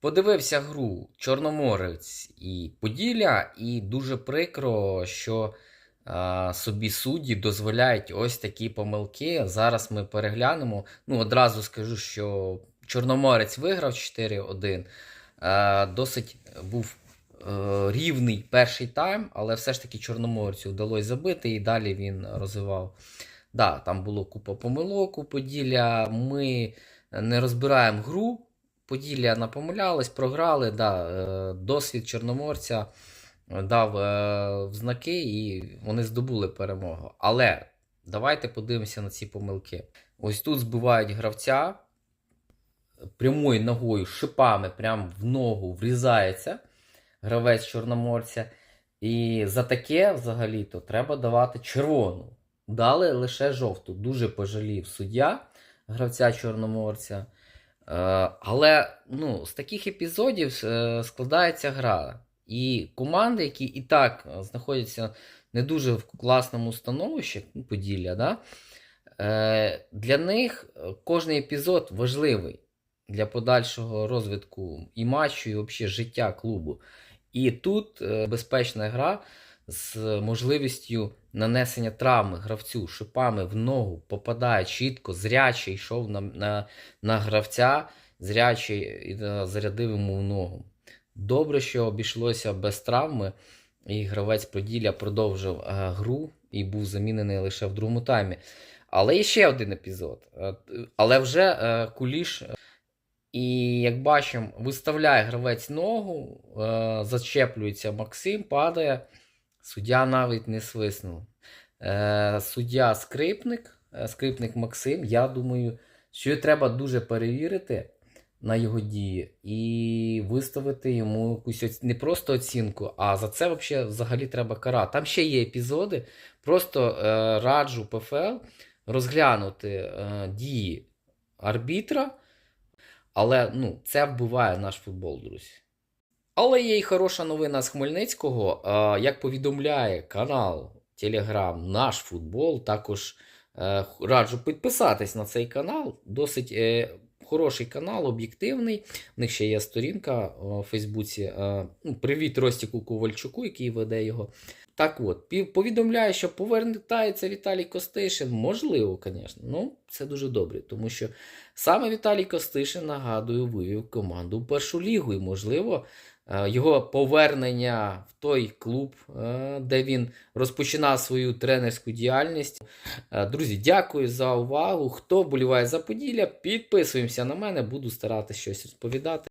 Подивився гру Чорноморець і Поділля, і дуже прикро, що а, собі судді дозволяють ось такі помилки. Зараз ми переглянемо. Ну, одразу скажу, що Чорноморець виграв 4-1. А, досить був е, рівний перший тайм, але все ж таки Чорноморцю вдалося забити, і далі він розвивав. Да, там було купа помилок у Поділля. Ми не розбираємо гру. Поділля напомилялись, програли. Да, е, досвід Чорноморця дав е, в знаки, і вони здобули перемогу. Але давайте подивимося на ці помилки. Ось тут збивають гравця прямою ногою, шипами, прямо в ногу врізається гравець Чорноморця. І за таке взагалі-то треба давати червону. Дали лише жовту. Дуже пожалів суддя гравця Чорноморця. Е, Але ну, з таких епізодів е, складається гра. І команди, які і так е, знаходяться не дуже в класному становищі, ну, Поділля, да? для них кожний епізод важливий для подальшого розвитку і матчу, і взагалі життя клубу. І тут безпечна гра з можливістю нанесення травми гравцю шипами в ногу попадає чітко, зрячий йшов на, на, на гравця, зрячий і зарядив йому в ногу. Добре, що обійшлося без травми, і гравець Поділля продовжив е, гру і був замінений лише в другому таймі. Але є ще один епізод. Е, Але вже е, куліш. І як бачимо, виставляє гравець ногу, зачеплюється Максим, падає. Суддя навіть не свиснув. Е, суддя скрипник, е, скрипник Максим. Я думаю, що треба дуже перевірити на його дії і виставити йому якусь не просто оцінку, а за це вообще взагалі треба карати. Там ще є епізоди. Просто е, раджу ПФЛ розглянути е, дії арбітра. Але ну, це вбиває наш футбол, друзі. Але є й хороша новина з Хмельницького. Як повідомляє канал Телеграм Наш футбол, також е, раджу підписатись на цей канал. Досить е, хороший канал, об'єктивний. В них ще є сторінка е, у Фейсбуці. Ну, Привіт Ростіку Ковальчуку, який веде його. Так от, повідомляє, що повертається Віталій Костишин. Можливо, звісно. Ну, це дуже добре, тому що саме Віталій Костишин, нагадую, вивів команду в першу лігу. І, можливо, його повернення в той клуб, е, де він розпочинав свою тренерську діяльність. Е, Друзі, дякую за увагу. Хто боліває за Поділля, підписуємося на мене, буду старатися щось розповідати.